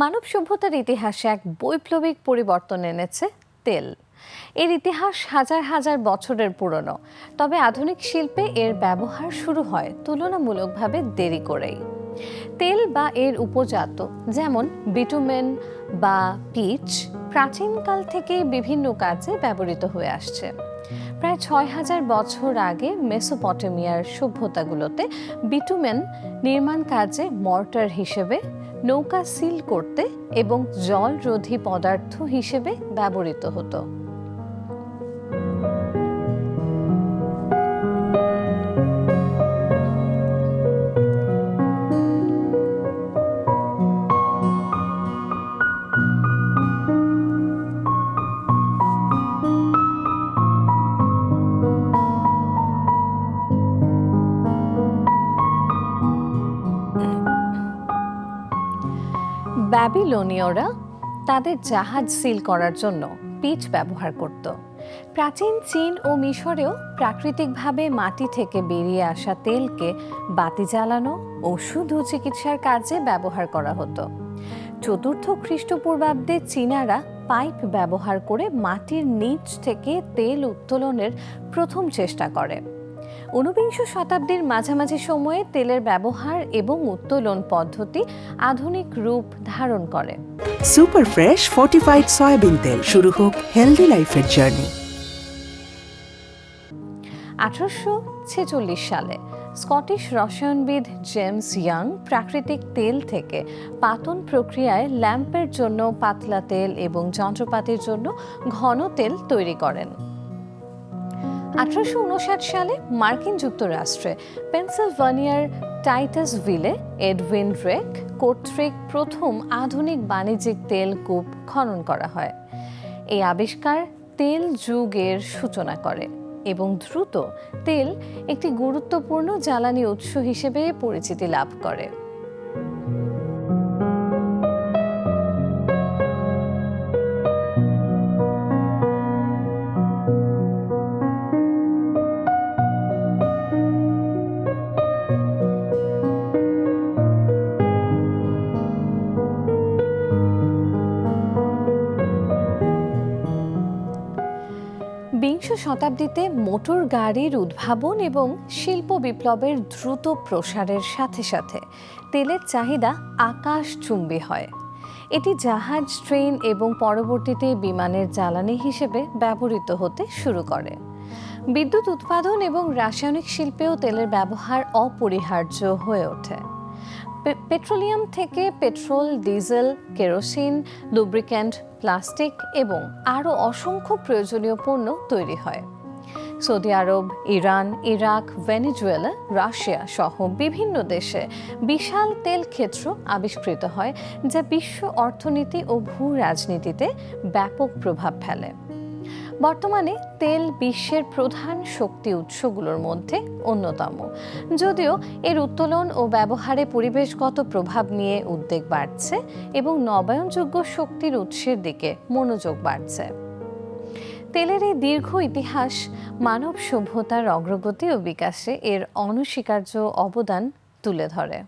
মানব সভ্যতার ইতিহাসে এক বৈপ্লবিক পরিবর্তন এনেছে তেল। এর ইতিহাস হাজার হাজার বছরের পুরনো। তবে আধুনিক শিল্পে এর ব্যবহার শুরু হয় তুলনামূলকভাবে দেরি করেই। তেল বা এর উপজাত, যেমন বিটুমেন বা পিচ প্রাচীনকাল থেকেই বিভিন্ন কাজে ব্যবহৃত হয়ে আসছে। প্রায় ছয় হাজার বছর আগে মেসোপটেমিয়ার সভ্যতাগুলোতে বিটুমেন নির্মাণ কাজে মর্টার হিসেবে নৌকা সিল করতে এবং জলরোধী পদার্থ হিসেবে ব্যবহৃত হতো। ব্যাবিলনীয়রা তাদের জাহাজ সিল করার জন্য পিচ ব্যবহার করত। প্রাচীন চীন ও মিশরেও প্রাকৃতিকভাবে মাটি থেকে বেরিয়ে আসা তেলকে বাতি জ্বালানো ওষুধ ও চিকিৎসার কাজে ব্যবহার করা হতো। চতুর্থ খ্রিস্টপূর্বাব্দে চীনারা পাইপ ব্যবহার করে মাটির নিচ থেকে তেল উত্তোলনের প্রথম চেষ্টা করে। ঊনবিংশ শতাব্দীর মাঝামাঝি সময়ে তেলের ব্যবহার এবং উত্তোলন পদ্ধতি আধুনিক রূপ ধারণ করে। সুপার ফ্রেশ ফর্টিফাইড সয়াবিন তেল শুরু হোক হেলদি লাইফের জার্নি। আঠারোশো ছেচল্লিশ সালে স্কটিশ রসায়নবিদ জেমস ইয়াং প্রাকৃতিক তেল থেকে পাতন প্রক্রিয়ায় ল্যাম্পের জন্য পাতলা তেল এবং যন্ত্রপাতির জন্য ঘন তেল তৈরি করেন। আঠারোশো উনষাট সালে মার্কিন যুক্তরাষ্ট্রে পেনসিলভানিয়ার টাইটাস ভিলে এডউইন রেক কর্তৃক প্রথম আধুনিক বাণিজ্যিক তেল কূপ খনন করা হয়। এই আবিষ্কার তেল যুগের সূচনা করে এবং দ্রুত তেল একটি গুরুত্বপূর্ণ জ্বালানি উৎস হিসেবে পরিচিতি লাভ করে। শতাব্দীতে মোটর গাড়ির উদ্ভাবন এবং শিল্প বিপ্লবের দ্রুত প্রসারের সাথে সাথে তেলের চাহিদা আকাশচুম্বী হয়। এটি জাহাজ, ট্রেন এবং পরবর্তীতে বিমানের জ্বালানি হিসেবে ব্যবহৃত হতে শুরু করে। বিদ্যুৎ উৎপাদন এবং রাসায়নিক শিল্পেও তেলের ব্যবহার অপরিহার্য হয়ে ওঠে। পেট্রোলিয়াম থেকে petrol, diesel, kerosene, lubricant, plastic এবং আরও অসংখ্য প্রয়োজনীয় পণ্য তৈরি হয়। Saudi Arab, Iran, Iraq, Venezuela, Russia সহ বিভিন্ন দেশে বিশাল তেল ক্ষেত্র আবিষ্কৃত হয়, যা বিশ্ব অর্থনীতি ও ভূ রাজনীতিতে ব্যাপক প্রভাব ফেলে। বর্তমানে তেল বিশ্বের প্রধান শক্তি উৎসগুলোর মধ্যে অন্যতম। যদিও এর উত্তোলন ও ব্যবহারে পরিবেশগত প্রভাব নিয়ে উদ্বেগ বাড়ছে এবং নবায়নযোগ্য শক্তির উৎসের দিকে মনোযোগ বাড়ছে। তেলের এই দীর্ঘ ইতিহাস মানব সভ্যতার অগ্রগতি ও বিকাশে এর অনস্বীকার্য অবদান তুলে ধরে।